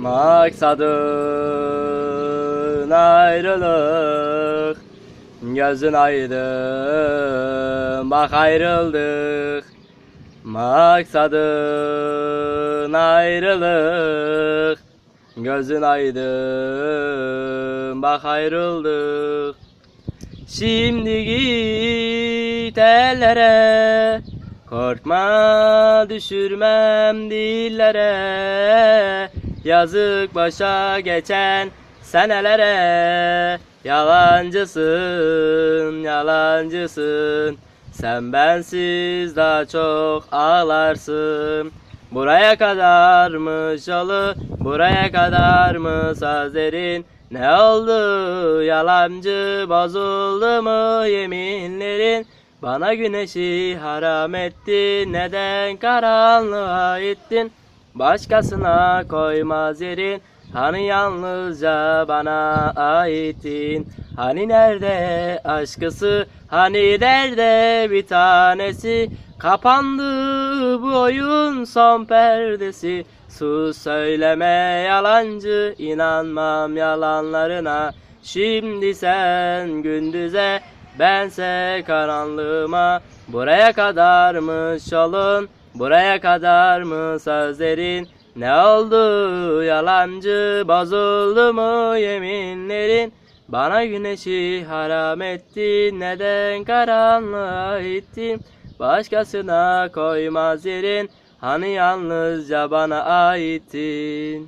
Maksadın ayrılık Gözün aydın bak ayrıldık. Maksadın ayrılık Gözün aydın bak ayrıldık. Şimdi git ellere Korkma düşürmem dillere Yazık başa geçen senelere. Yalancısın, yalancısın. Sen bensiz daha çok ağlarsın. Buraya kadarmış yolu, buraya kadarmış sözlerin Ne oldu? Yalancı, bozuldu mu yeminlerin? Bana güneşi haram ettin, neden karanlığa ittin Başkasına koymaz yerin. Hani yalnızca bana aittin Hani nerede aşkısı? Hani nerede bir tanesi? Kapandı bu oyun son perdesi. Sus söyleme yalancı inanmam yalanlarına. Şimdi sen gündüze bense karanlığıma Buraya kadarmış yolun Buraya kadar mı sözlerin? Ne oldu yalancı Bozuldu mu yeminlerin? Bana güneşi haram ettin Neden karanlığa ittin? Başkasına koymaz yerin Hani yalnızca bana aittin